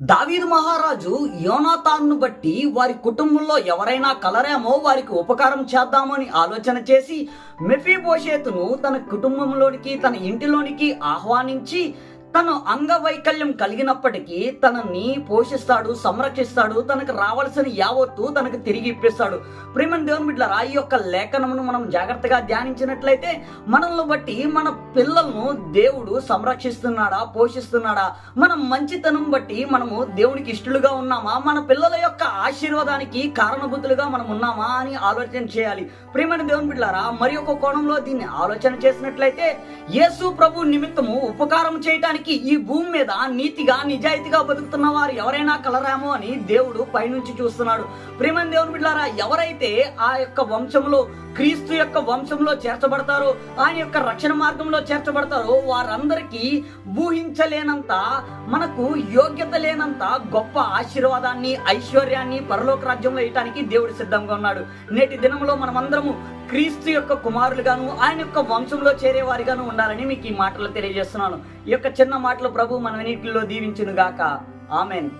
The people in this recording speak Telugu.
దావీదు మహారాజు యోనాతాన్ను బట్టి వారి కుటుంబంలో ఎవరైనా కలరేమో వారికి ఉపకారం చేద్దామని ఆలోచన చేసి మెఫీబోషేతును తన కుటుంబంలోనికి తన ఇంటిలోనికి ఆహ్వానించి తను అంగవైకల్యం కలిగినప్పటికీ తనని పోషిస్తాడు సంరక్షిస్తాడు తనకు రావాల్సిన యావత్తు తనకు తిరిగి ఇప్పిస్తాడు. ప్రేమ దేవుని బిడ్డలారా ఈ యొక్క లేఖనమును మనం జాగ్రత్తగా ధ్యానించినట్లయితే మనల్ని బట్టి మన పిల్లలను దేవుడు సంరక్షిస్తున్నాడా పోషిస్తున్నాడా? మన మంచితనం బట్టి మనము దేవునికి ఇష్టలుగా ఉన్నామా? మన పిల్లల యొక్క ఆశీర్వాదానికి కారణభూతులుగా మనం ఉన్నామా అని ఆలోచన చేయాలి. ప్రియమైన దేవుని బిడ్డలారా మరి ఒక కోణంలో దీన్ని ఆలోచన చేసినట్లయితే యేసు ప్రభు నిమిత్తము ఉపకారం చేయటానికి ఈ భూమి మీద నీతిగా నిజాయితీగా బతుకుతున్న వారు ఎవరైనా కలరామో అని దేవుడు పైనుంచి చూస్తున్నాడు. ప్రేమ దేవుని బిడ్డారా ఎవరైతే ఆ యొక్క వంశంలో క్రీస్తు యొక్క వంశంలో చేర్చబడతారో ఆయన యొక్క రక్షణ మార్గంలో చేర్చబడతారో వారందరికీ ఊహించలేనంత మనకు యోగ్యత లేనంత గొప్ప ఆశీర్వాదాన్ని ఐశ్వర్యాన్ని పరలోక రాజ్యంలో ఇవ్వటానికి దేవుడు సిద్ధంగా ఉన్నాడు. నేటి దినంలో మనమందరము క్రీస్తు యొక్క కుమారులుగాను ఆయన యొక్క వంశంలో చేరేవారిగాను ఉండాలని మీకు ఈ మాటలు తెలియజేస్తున్నాను. ఈ యొక్క చిన్న మాటలు ప్రభు మన నీటిలో దీవించును గాక ఆమెన్.